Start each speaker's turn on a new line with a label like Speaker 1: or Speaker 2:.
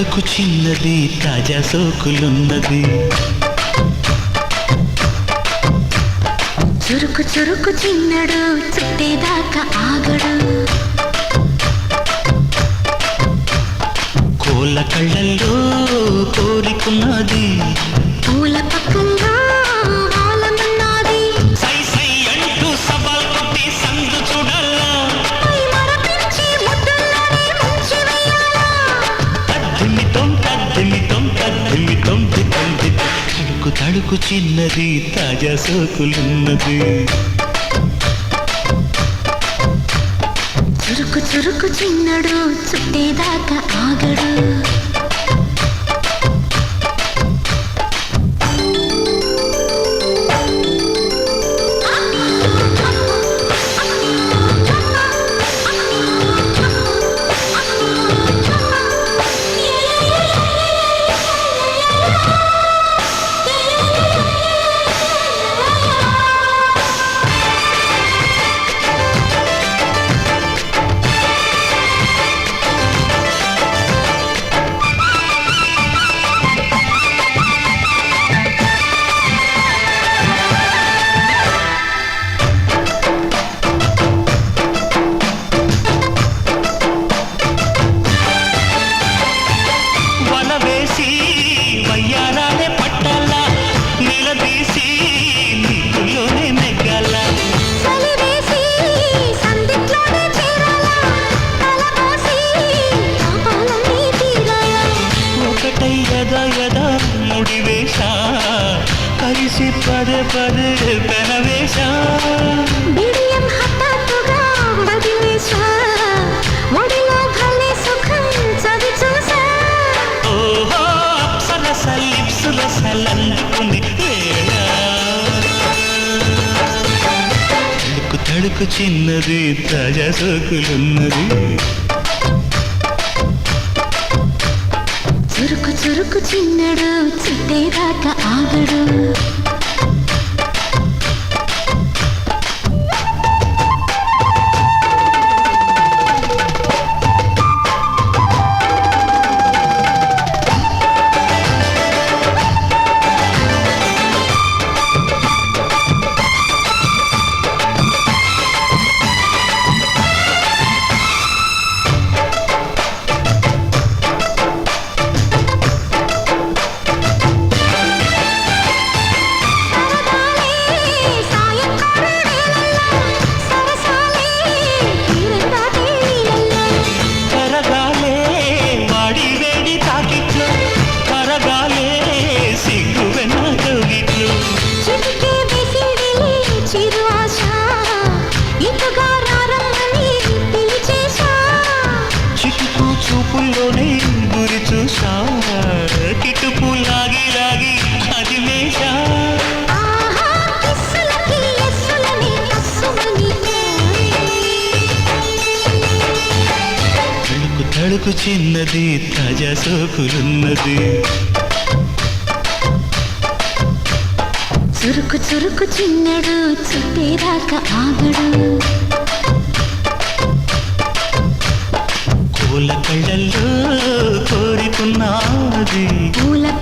Speaker 1: చిన్నది తాజా సోకులున్నది.
Speaker 2: చురుకు చురుకు చిన్నడు చుట్టేదాకా ఆగడు.
Speaker 1: కోళ్ళ కళ్ళల్లో కోరికున్నది. తడుకు చిన్నది తాజా సోకులున్నది.
Speaker 2: చురుకు చురుకు చిన్నడు చుట్టేదాకా ఆగడు.
Speaker 1: వయ్యారాలే పట్టాలా నిలదీసి
Speaker 2: పాపాలన్నీ తీరాలా
Speaker 1: ఒకటై యదా యదా ముడివేశా కలిసి పదే పదే తడుకు చిన్నది తాజా సోకులున్నది.
Speaker 2: చురుకు చురుకు చిన్నడు చుట్టేదాకా ఆగడు.
Speaker 1: తడుకు చిన్నది తాజా సోకులున్నది.
Speaker 2: చురుకు చురుకు చిన్నడు చుట్టేదాకా ఆగడు.
Speaker 1: కోల కళ్ళల్లో కోరికున్నది.
Speaker 2: పూల